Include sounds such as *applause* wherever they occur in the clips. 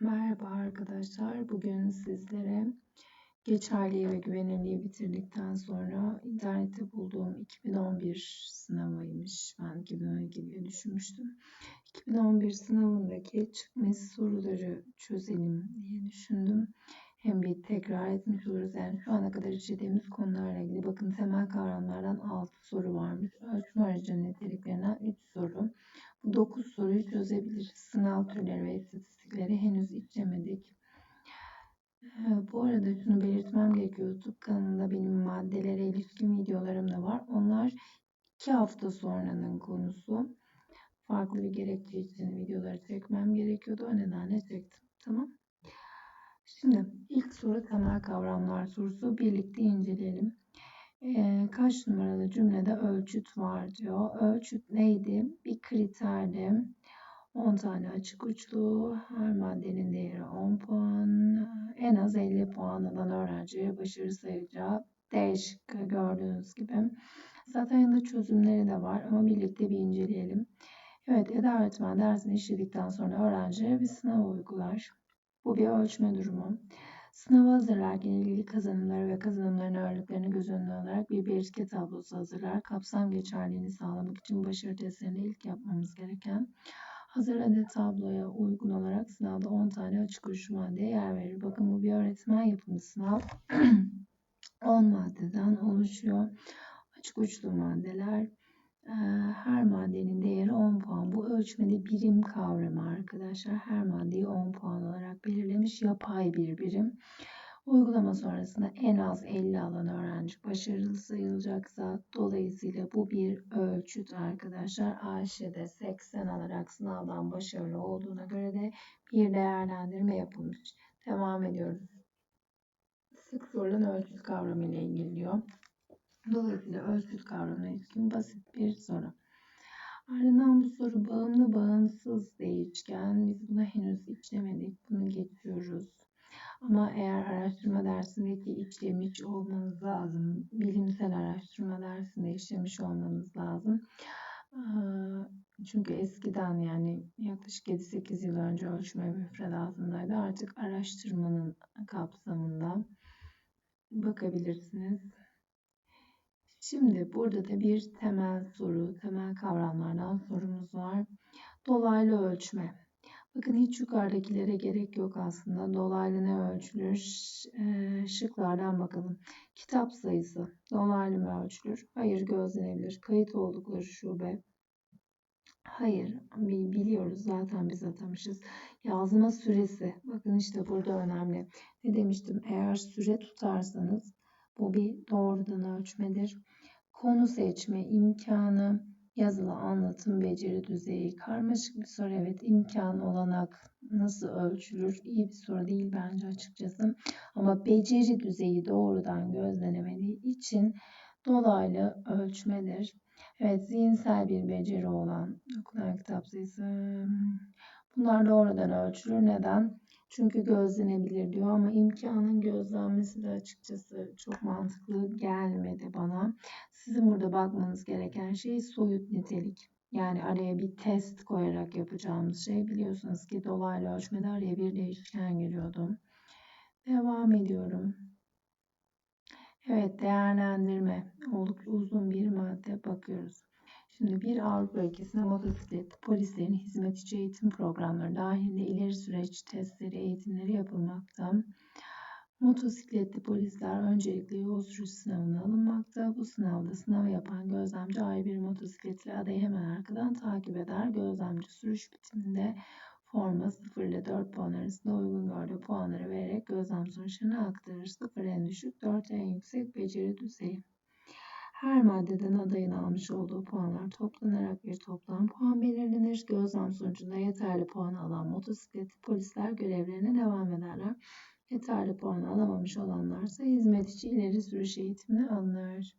Merhaba arkadaşlar. Bugün sizlere geçerliği ve güvenilirliği bitirdikten sonra internette bulduğum 2011 sınavıymış. Ben 2012 diye düşünmüştüm. 2011 sınavındaki çıkmış soruları çözelim diye düşündüm. Hem bir tekrar etmiş oluruz. Yani şu ana kadar işlediğimiz konularla ilgili bakın temel kavramlardan 6 soru varmış. Ölçme aracının niteliklerinden 3 soru. Bu 9 soruyu çözebiliriz. Sınav türleri ve istatistikleri henüz işlemedik. Ee, bu arada şunu belirtmem gerekiyor. YouTube kanalında benim maddelere ilişkin videolarım da var. Onlar 2 hafta sonranın konusu. Farklı bir gerekçe için videoları çekmem gerekiyordu. O nedenle çektim. Tamam. Şimdi ilk soru temel kavramlar sorusu. Birlikte inceleyelim. Ee, kaç numaralı cümlede ölçüt var diyor. Ölçüt neydi? Bir kriterdi. 10 tane açık uçlu, her maddenin değeri 10 puan, en az 50 puan alan öğrenciye başarı sayacağı D şıkkı gördüğünüz gibi. Zaten yanında çözümleri de var ama birlikte bir inceleyelim. Evet, Eda öğretmen dersini işledikten sonra öğrenciye bir sınav uygular. Bu bir ölçme durumu. Sınava hazırlarken ilgili kazanımları ve kazanımların ağırlıklarını göz önüne alarak bir belirtge tablosu hazırlar. Kapsam geçerliğini sağlamak için başarı testlerinde ilk yapmamız gereken hazırladığı tabloya uygun olarak sınavda 10 tane açık uçlu maddeye yer verir. Bakın bu bir öğretmen yapımı sınav. *clears throat* 10 maddeden oluşuyor. Açık uçlu maddeler her maddenin değeri 10 puan. Bu ölçmede birim kavramı arkadaşlar. Her maddeyi 10 puan olarak belirlemiş yapay bir birim. Uygulama sonrasında en az 50 alan öğrenci başarılı sayılacaksa dolayısıyla bu bir ölçüt arkadaşlar. AŞ'de 80 alarak sınavdan başarılı olduğuna göre de bir değerlendirme yapılmış. Devam ediyoruz. Sık sorulan ölçüt kavramı ile ilgili diyor. Dolayısıyla ölçüt kavramına ilişkin basit bir soru. Ardından bu soru bağımlı bağımsız değişken. Biz bunu henüz işlemedik. Bunu geçiyoruz. Ama eğer araştırma dersindeki işlemiş olmanız lazım. Bilimsel araştırma dersinde işlemiş olmanız lazım. Çünkü eskiden yani yaklaşık 7-8 yıl önce ölçme müfredatındaydı. Artık araştırmanın kapsamında bakabilirsiniz. Şimdi burada da bir temel soru, temel kavramlardan sorumuz var. Dolaylı ölçme. Bakın hiç yukarıdakilere gerek yok aslında. Dolaylı ne ölçülür? Ee, şıklardan bakalım. Kitap sayısı dolaylı mı ölçülür? Hayır gözlenebilir. Kayıt oldukları şube. Hayır biliyoruz zaten biz atamışız. Yazma süresi. Bakın işte burada önemli. Ne demiştim? Eğer süre tutarsanız bu bir doğrudan ölçmedir. Konu seçme imkanı, yazılı anlatım beceri düzeyi. Karmaşık bir soru evet. imkan olanak nasıl ölçülür? İyi bir soru değil bence açıkçası. Ama beceri düzeyi doğrudan gözlenemediği için dolaylı ölçmedir. Evet zihinsel bir beceri olan okunan kitap sayısı. Bunlar doğrudan ölçülür. Neden? Çünkü gözlenebilir diyor ama imkanın gözlenmesi de açıkçası çok mantıklı gelmedi bana. Sizin burada bakmanız gereken şey soyut nitelik. Yani araya bir test koyarak yapacağımız şey biliyorsunuz ki dolaylı ölçmede araya bir değişken giriyordu. Devam ediyorum. Evet değerlendirme. Oldukça uzun bir madde bakıyoruz. Şimdi bir Avrupa ülkesinde motosiklet polislerin hizmet içi eğitim programları dahilinde ileri süreç testleri, eğitimleri yapılmakta. Motosikletli polisler öncelikle yol sürüş sınavına alınmakta. Bu sınavda sınav yapan gözlemci ayrı bir motosikletli adayı hemen arkadan takip eder. Gözlemci sürüş bitiminde forma 0 ile 4 puan arasında uygun gördüğü puanları vererek gözlem sonuçlarını aktarır. 0 en düşük, 4 en yüksek beceri düzeyi. Her maddeden adayın almış olduğu puanlar toplanarak bir toplam puan belirlenir. Gözlem sonucunda yeterli puan alan motosikletli polisler görevlerine devam ederler. Yeterli puan alamamış olanlarsa hizmet için ileri sürüş eğitimine alınır.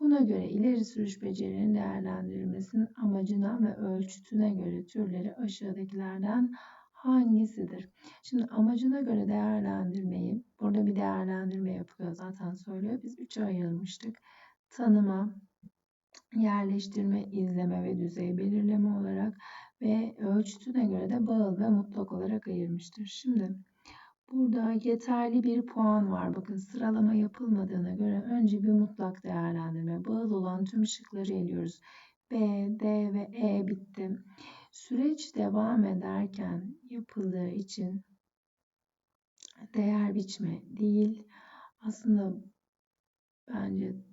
Buna göre ileri sürüş becerilerinin değerlendirilmesinin amacına ve ölçütüne göre türleri aşağıdakilerden hangisidir? Şimdi amacına göre değerlendirmeyi, burada bir değerlendirme yapıyor zaten söylüyor. Biz üçe ayırmıştık tanıma, yerleştirme, izleme ve düzey belirleme olarak ve ölçütüne göre de bağıl ve mutlak olarak ayırmıştır. Şimdi burada yeterli bir puan var. Bakın sıralama yapılmadığına göre önce bir mutlak değerlendirme. Bağıl olan tüm şıkları eliyoruz. B, D ve E bitti. Süreç devam ederken yapıldığı için değer biçme değil. Aslında bence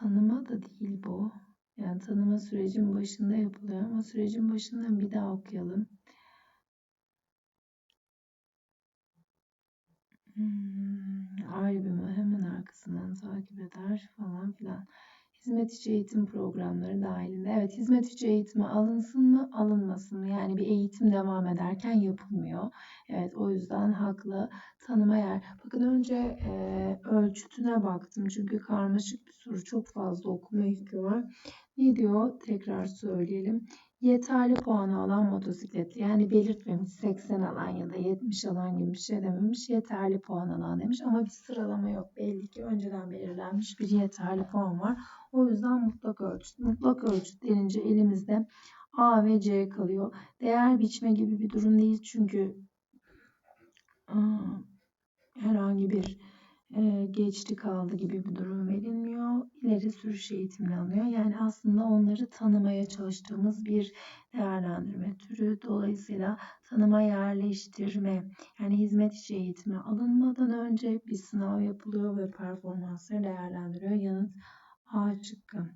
tanıma da değil bu. Yani tanıma sürecin başında yapılıyor ama sürecin başından bir daha okuyalım. Hmm, albümü hemen arkasından takip eder falan filan. Hizmet içi eğitim programları dahilinde. Evet hizmet içi eğitime alınsın mı alınmasın mı? Yani bir eğitim devam ederken yapılmıyor. Evet o yüzden haklı tanıma yer. Bakın önce e, ölçütüne baktım. Çünkü karmaşık bir soru çok fazla okuma yükü var. Ne diyor? Tekrar söyleyelim. Yeterli puanı alan motosikletli. Yani belirtmemiş 80 alan ya da 70 alan gibi bir şey dememiş. Yeterli puan alan demiş ama bir sıralama yok. Belli ki önceden belirlenmiş bir yeterli puan var. O yüzden mutlak ölçüt. Mutlak ölçüt denince elimizde A ve C kalıyor. Değer biçme gibi bir durum değil çünkü herhangi bir e, geçti kaldı gibi bir durum verilmiyor. İleri sürüş eğitimini alıyor. Yani aslında onları tanımaya çalıştığımız bir değerlendirme türü. Dolayısıyla tanıma yerleştirme yani hizmet içi eğitime alınmadan önce bir sınav yapılıyor ve performansları değerlendiriyor. Yanıt A şıkkı.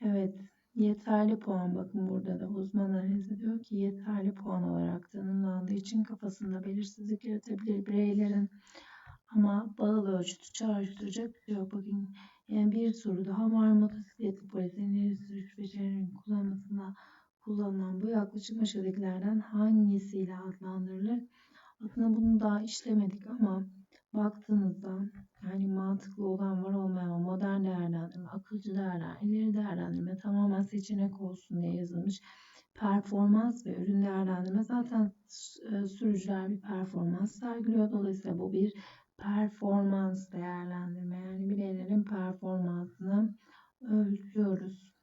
Evet yeterli puan bakın burada da uzman analizi diyor ki yeterli puan olarak tanımlandığı için kafasında belirsizlik yaratabilir bireylerin ama bağıl ölçütü çağrıştıracak bir şey yok. Bakın yani bir soru daha var. Motosikletli polislerin sürüş becerilerinin kullanmasında kullanılan bu yaklaşık aşağıdakilerden hangisiyle adlandırılır? Aslında bunu daha işlemedik ama baktığınızda yani mantıklı olan var olmayan modern değerlendirme, akılcı değerlendirme, ileri değerlendirme tamamen seçenek olsun diye yazılmış. Performans ve ürün değerlendirme zaten e, sürücüler bir performans sergiliyor. Dolayısıyla bu bir performans değerlendirme yani bireylerin performansını ölçüyoruz.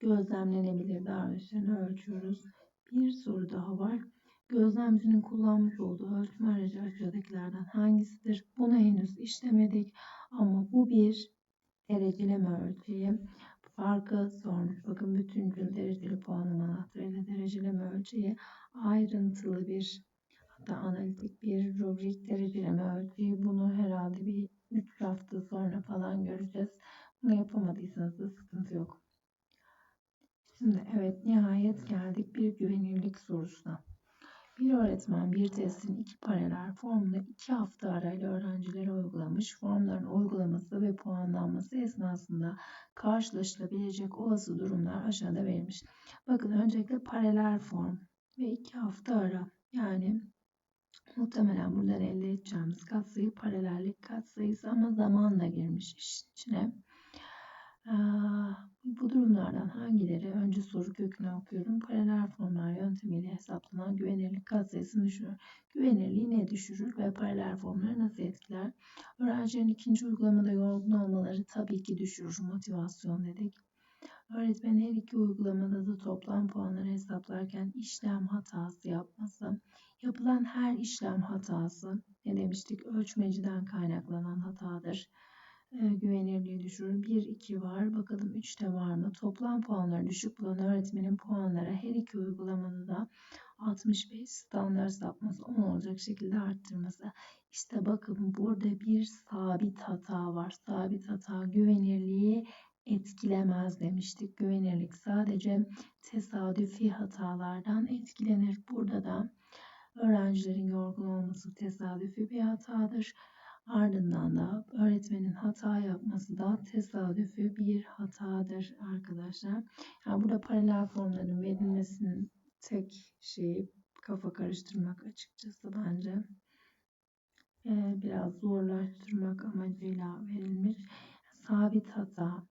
Gözlemlenebilir davranışlarını ölçüyoruz. Bir soru daha var. Gözlemcinin kullanmış olduğu ölçme aracı aşağıdakilerden hangisidir? Bunu henüz işlemedik ama bu bir dereceleme ölçeği. Farkı sormuş. Bakın bütüncül dereceli puanlama anahtarıyla dereceleme ölçeği ayrıntılı bir hatta analitik bir rubrik dereceleme ölçeği. Bunu herhalde bir 3 hafta sonra falan göreceğiz. Bunu yapamadıysanız da sıkıntı yok. Şimdi evet nihayet geldik bir güvenilirlik sorusuna. Bir öğretmen bir testin iki paralel formunu iki hafta arayla öğrencilere uygulamış. Formların uygulaması ve puanlanması esnasında karşılaşılabilecek olası durumlar aşağıda verilmiş. Bakın öncelikle paralel form ve iki hafta ara. Yani muhtemelen buradan elde edeceğimiz katsayı paralellik katsayısı ama zaman da girmiş işin içine. Bu durumlardan hangileri önce soru kökünü okuyorum. Paralel formlar yöntemiyle hesaplanan güvenirlik katsayısını düşürür. Güvenirliği ne düşürür ve paralel formları nasıl etkiler? Öğrencilerin ikinci uygulamada yorgun olmaları tabii ki düşürür. Motivasyon dedik. Öğretmenin her iki uygulamada da toplam puanları hesaplarken işlem hatası yapması. Yapılan her işlem hatası ne demiştik? Ölçmeciden kaynaklanan hatadır e, güvenirliği düşürür. 1, 2 var. Bakalım 3'te var mı? Toplam puanları düşük bulan öğretmenin puanları her iki uygulamada da 65 standart sapması 10 olacak şekilde arttırması. İşte bakın burada bir sabit hata var. Sabit hata güvenirliği etkilemez demiştik. Güvenirlik sadece tesadüfi hatalardan etkilenir. Burada da öğrencilerin yorgun olması tesadüfi bir hatadır. Ardından da öğretmenin hata yapması da tesadüfi bir hatadır arkadaşlar. Yani burada paralel formların verilmesinin tek şeyi kafa karıştırmak açıkçası bence. Ee, biraz zorlaştırmak amacıyla verilmiş. Sabit hata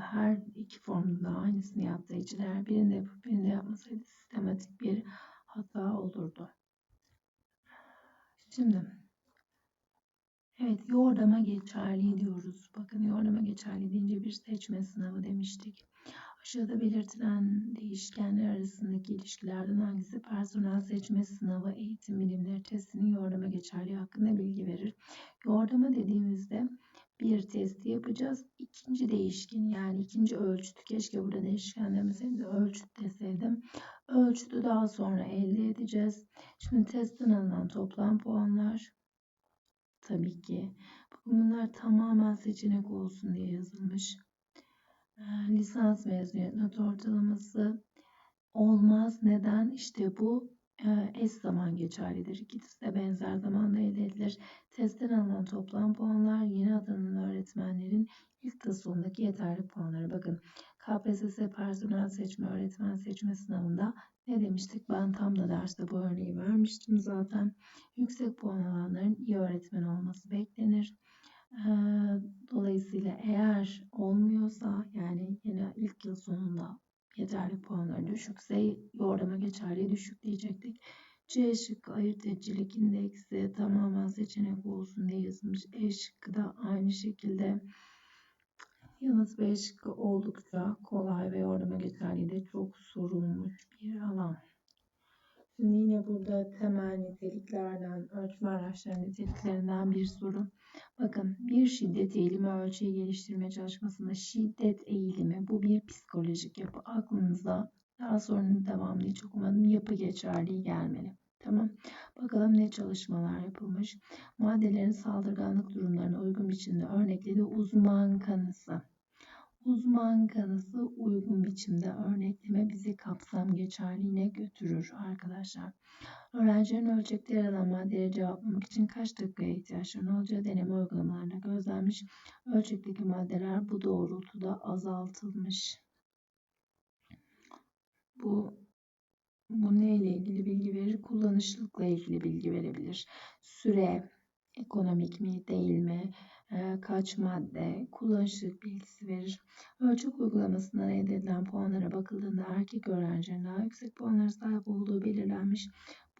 her iki formda da aynısını yaptığı için eğer birinde yapıp birinde yapmasaydı sistematik bir hata olurdu. Şimdi Evet, yordama geçerli diyoruz. Bakın yordama geçerli deyince bir seçme sınavı demiştik. Aşağıda belirtilen değişkenler arasındaki ilişkilerden hangisi personel seçme sınavı eğitim bilimleri testinin yordama geçerliği hakkında bilgi verir? Yordama dediğimizde bir testi yapacağız. İkinci değişken yani ikinci ölçütü keşke burada değişken demeseydim de ölçüt deseydim. Ölçütü daha sonra elde edeceğiz. Şimdi testten alınan toplam puanlar tabii ki bunlar tamamen seçenek olsun diye yazılmış. Ee, lisans mezuniyet not ortalaması olmaz. Neden? İşte bu eş zaman geçerlidir. İkisi de benzer zamanda elde edilir. Testten alınan toplam puanlar yeni atanan öğretmenlerin ilk yıl sonundaki yeterli puanları. Bakın KPSS personel seçme öğretmen seçme sınavında ne demiştik? Ben tam da derste bu örneği vermiştim zaten. Yüksek puan alanların iyi öğretmen olması beklenir. Dolayısıyla eğer olmuyorsa yani yine ilk yıl sonunda yeterli puanları düşükse yordama geçerli düşük diyecektik. C şıkkı ayırt edicilik indeksi tamamen seçenek olsun diye yazılmış. E şıkkı da aynı şekilde. Yalnız B şıkkı oldukça kolay ve yordama geçerli de çok sorulmuş bir alan. Şimdi yine burada temel niteliklerden, ölçme araçları niteliklerinden bir soru. Bakın bir şiddet eğilimi ölçeği geliştirme çalışmasında şiddet eğilimi bu bir psikolojik yapı. Aklınıza daha sonra devamlı hiç okumadım yapı geçerliği gelmeli. Tamam. Bakalım ne çalışmalar yapılmış. Maddelerin saldırganlık durumlarına uygun biçimde örneklediği uzman kanısı. Uzman kanısı uygun biçimde örnekleme bizi kapsam geçerliğine götürür arkadaşlar. Öğrencilerin ölçekte yer alan maddeleri cevaplamak için kaç dakikaya ihtiyaçları olacağı deneme uygulamalarında gözlenmiş. Ölçekteki maddeler bu doğrultuda azaltılmış. Bu bu neyle ilgili bilgi verir? Kullanışlılıkla ilgili bilgi verebilir. Süre, ekonomik mi değil mi? Ee, kaç madde, kullanışlılık bilgisi verir. Ölçek uygulamasından elde edilen puanlara bakıldığında erkek öğrencilerin daha yüksek puanlara sahip olduğu belirlenmiş.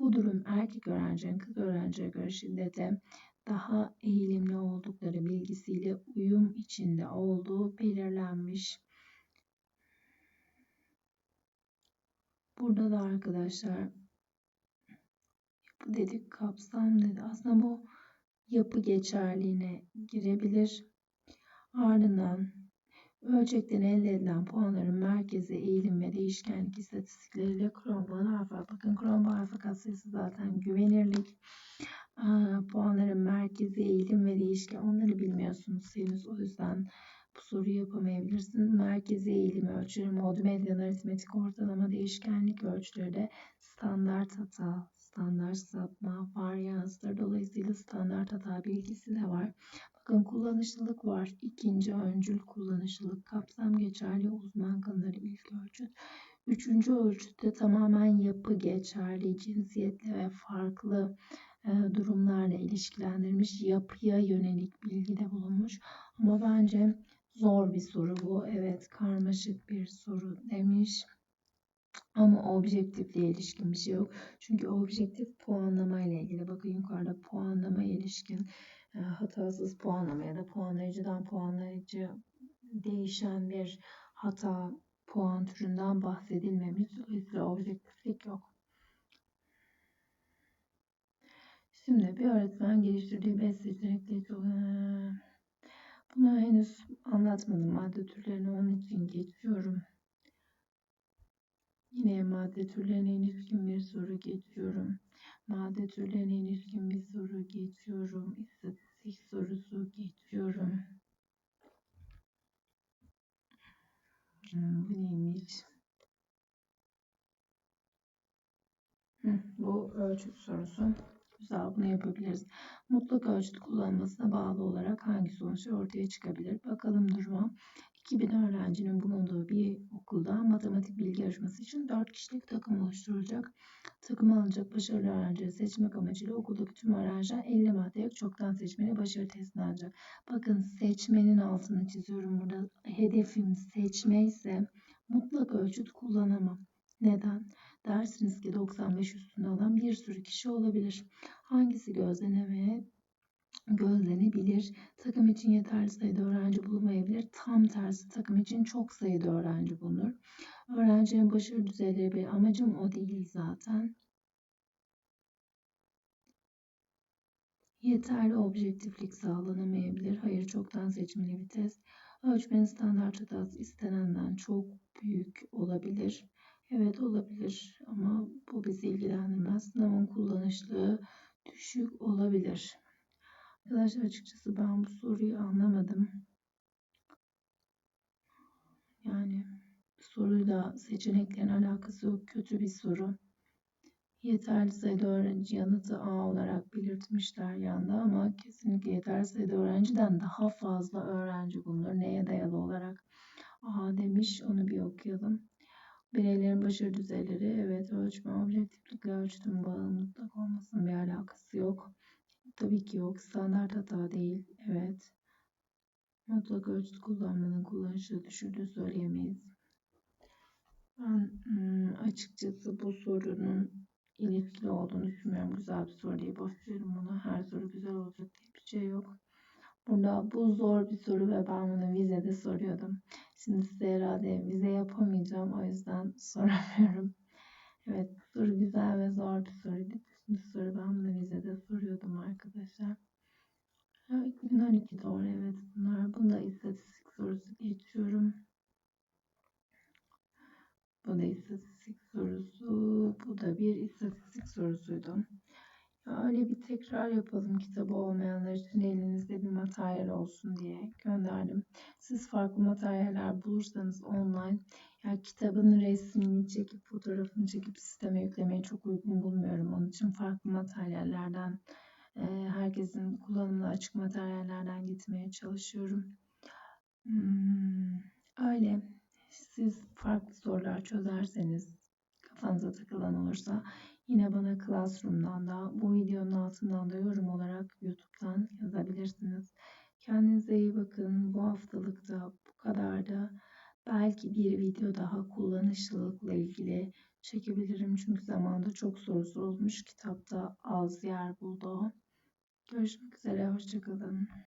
Bu durum erkek öğrencilerin kız öğrenciye göre şiddete daha eğilimli oldukları bilgisiyle uyum içinde olduğu belirlenmiş. Burada da arkadaşlar dedik, kapsam dedi. Aslında bu yapı geçerliğine girebilir. Ardından ölçekten elde edilen puanların merkezi eğilim ve değişkenlik istatistikleriyle Chromebook'un harfa. Bakın Chromebook harfa katsayısı zaten güvenirlik. Aa, puanların merkezi eğilim ve değişken onları bilmiyorsunuz henüz. O yüzden bu soruyu yapamayabilirsiniz. Merkezi eğilim ölçüleri, mod medyan aritmetik ortalama değişkenlik ölçüleri de standart hata, standart sapma, varyanslar. Dolayısıyla standart hata bilgisi de var. Bakın kullanışlılık var. İkinci öncül kullanışlılık. Kapsam geçerli uzman kanıları ilk ölçüt. Üçüncü ölçütte tamamen yapı geçerli, cinsiyetle ve farklı e, durumlarla ilişkilendirilmiş yapıya yönelik bilgide bulunmuş. Ama bence zor bir soru bu. Evet karmaşık bir soru demiş. Ama objektifle ilişkin bir şey yok. Çünkü objektif puanlama ile ilgili. Bakın yukarıda puanlama ilişkin e, hatasız puanlama ya da puanlayıcıdan puanlayıcı değişen bir hata puan türünden bahsedilmemiş. Dolayısıyla objektiflik yok. Şimdi bir öğretmen geliştirdiği 5 seçenekli çok bunu henüz anlatmadım madde türlerini onun için geçiyorum. Yine madde türlerine ilişkin bir soru geçiyorum. Madde türlerine ilişkin bir soru geçiyorum. İstatistik sorusu geçiyorum. Hmm, bu neymiş? Hı, bu ölçüt sorusu. Bunu yapabiliriz. Mutlak ölçüt kullanılmasına bağlı olarak hangi sonuçlar ortaya çıkabilir? Bakalım duruma. 2000 öğrencinin bulunduğu bir okulda matematik bilgi yarışması için 4 kişilik takım oluşturulacak. Takım alacak başarılı öğrencileri seçmek amacıyla okuldaki tüm öğrenciler 50 madde çoktan seçmeli başarı testini alacak. Bakın seçmenin altını çiziyorum burada. Hedefim seçme ise mutlak ölçüt kullanamam. Neden? Dersiniz ki 95 üstünde alan bir sürü kişi olabilir. Hangisi gözlemeye gözlenebilir. Takım için yeterli sayıda öğrenci bulunmayabilir. Tam tersi takım için çok sayıda öğrenci bulunur. Öğrencinin başarı düzeyleri bir amacım o değil zaten. Yeterli objektiflik sağlanamayabilir. Hayır çoktan seçmeli bir test. Ölçmenin standart hatası istenenden çok büyük olabilir. Evet olabilir ama bu bizi ilgilendirmez. Sınavın kullanışlığı düşük olabilir. Arkadaşlar açıkçası ben bu soruyu anlamadım. Yani soruyla seçeneklerin alakası yok. Kötü bir soru. Yeterli sayıda öğrenci yanıtı A olarak belirtmişler yanda ama kesinlikle yeterli sayıda öğrenciden daha fazla öğrenci bulunur. Neye dayalı olarak A demiş onu bir okuyalım. Bireylerin başarı düzeyleri evet ölçme objektiflikle ölçtüm bağlı mutlak olmasının bir alakası yok. Tabii ki yok. Standart hata değil. Evet. Mutlak ölçüt kullanmanın kullanışı düşürdüğü söyleyemeyiz. Ben ım, açıkçası bu sorunun ilişkili olduğunu düşünmüyorum. Güzel bir soru diye boşluyorum bunu. Her soru güzel olacak diye bir şey yok. Burada bu zor bir soru ve ben bunu vizede soruyordum. Şimdi size herhalde vize yapamayacağım. O yüzden *laughs* soramıyorum. Evet soru güzel ve zor bir soruydu. Bu soru ben bunu vizede soruyordum arkadaşlar. Ya 2012 doğru evet bunlar. Bunda istatistik sorusu geçiyorum. Bu da istatistik sorusu. Bu da bir istatistik sorusuydu. Öyle bir tekrar yapalım kitabı olmayanlar için elinizde bir materyal olsun diye gönderdim. Siz farklı materyaller bulursanız online ya kitabın resmini çekip fotoğrafını çekip sisteme yüklemeyi çok uygun bulmuyorum. Onun için farklı materyallerden e, herkesin kullanımına açık materyallerden gitmeye çalışıyorum. Hmm, öyle. Siz farklı sorular çözerseniz kafanıza takılan olursa yine bana Classroom'dan da bu videonun altından da yorum olarak YouTube'dan yazabilirsiniz. Kendinize iyi bakın. Bu haftalıkta bu kadar da belki bir video daha kullanışlılıkla ilgili çekebilirim. Çünkü zamanda çok soru sorulmuş. Kitapta az yer buldu. Görüşmek üzere. Hoşçakalın.